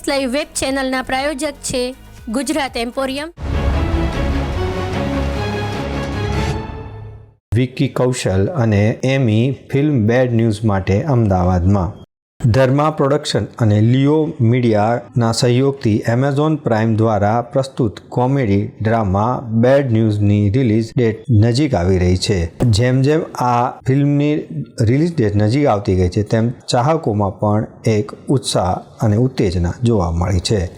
S live web ચેનલના પ્રાયોજક છે Gujarat emporium. Vicky Kaushal અને એમી ફિલ્મ બેડ ન્યૂઝ માટે અમદાવાદમાં. ધર્મા પ્રોડક્શન અને લિયો મીડિયાના સહયોગથી એમેઝોન પ્રાઇમ દ્વારા પ્રસ્તુત કોમેડી ડ્રામા બેડ ન્યૂઝની રિલીઝ ડેટ નજીક આવી રહી છે. જેમ જેમ આ ફિલ્મની રિલીઝ ડેટ નજીક આવતી ગઈ છે, તેમ ચાહકોમાં પણ એક ઉત્સાહ અને ઉત્તેજના જોવા મળી છે.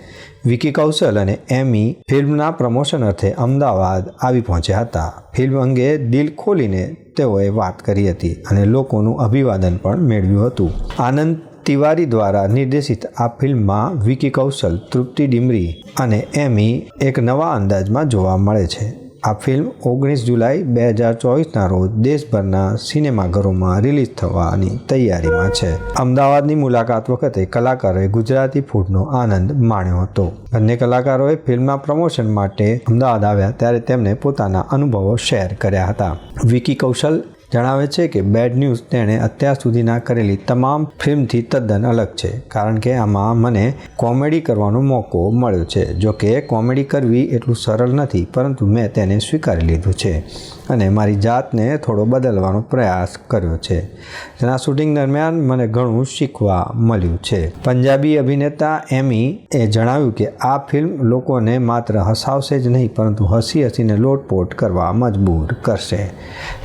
વિકી કૌશલ અને એમી ફિલ્મના પ્રમોશન અર્થે અમદાવાદ આવી પહોંચ્યા હતા. ફિલ્મ અંગે દિલ ખોલીને તેઓએ વાત કરી હતી અને લોકોનું અભિવાદન પણ મેળવ્યું હતું. આનંદ તિવારી દ્વારા નિર્દેશિત આ ફિલ્મમાં વિકી કૌશલ, તૃપ્તિ ડિમરી અને એમી એક નવા અંદાજમાં જોવા મળે છે. આ ફિલ્મ ઓગણીસ જુલાઈ બે હજાર ચોવીસના રોજ દેશભરના સિનેમાઘરોમાં રિલીઝ થવાની તૈયારીમાં છે. અમદાવાદની મુલાકાત વખતે કલાકારોએ ગુજરાતી ફૂડનો આનંદ માણ્યો હતો. બંને કલાકારોએ ફિલ્મના પ્રમોશન માટે અમદાવાદ આવ્યા ત્યારે તેમણે પોતાના અનુભવો શેર કર્યા હતા. વિકી કૌશલ જણાવે છે કે બેડ ન્યૂઝ તેણે અત્યાર સુધીના કરેલી તમામ ફિલ્મથી તદ્દન અલગ છે, કારણ કે આમાં મને કોમેડી કરવાનો મોકો મળ્યો છે. જો કે કોમેડી કરવી એટલું સરળ નથી, પરંતુ મેં તેને સ્વીકારી લીધું છે અને મારી જાતને થોડો બદલવાનો પ્રયાસ કર્યો છે. તેના શૂટિંગ દરમિયાન મને ઘણું શીખવા મળ્યું છે. પંજાબી અભિનેતા એમી એ જણાવ્યું કે, આ ફિલ્મ લોકોને માત્ર હસાવશે જ નહીં, પરંતુ હસી હસીને લોટપોટ કરવા મજબૂર કરશે.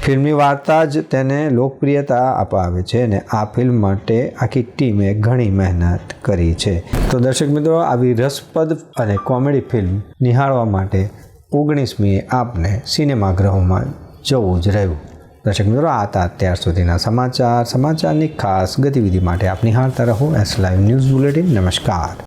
ફિલ્મની વાર્તા જ તેને લોકપ્રિયતા અપાવે છે અને આ ફિલ્મ માટે આખી ટીમે ઘણી મહેનત કરી છે. તો દર્શક મિત્રો, આવી રસપ્રદ અને કોમેડી ફિલ્મ નિહાળવા માટે ઓગણીસમીએ આપને સિનેમાગૃહોમાં જવું જ રહ્યું. દર્શક મિત્રો, આ હતા અત્યાર સુધીના સમાચાર. સમાચારની ખાસ ગતિવિધિ માટે આપ નિહાળતા રહો. S live news bulletin. નમસ્કાર.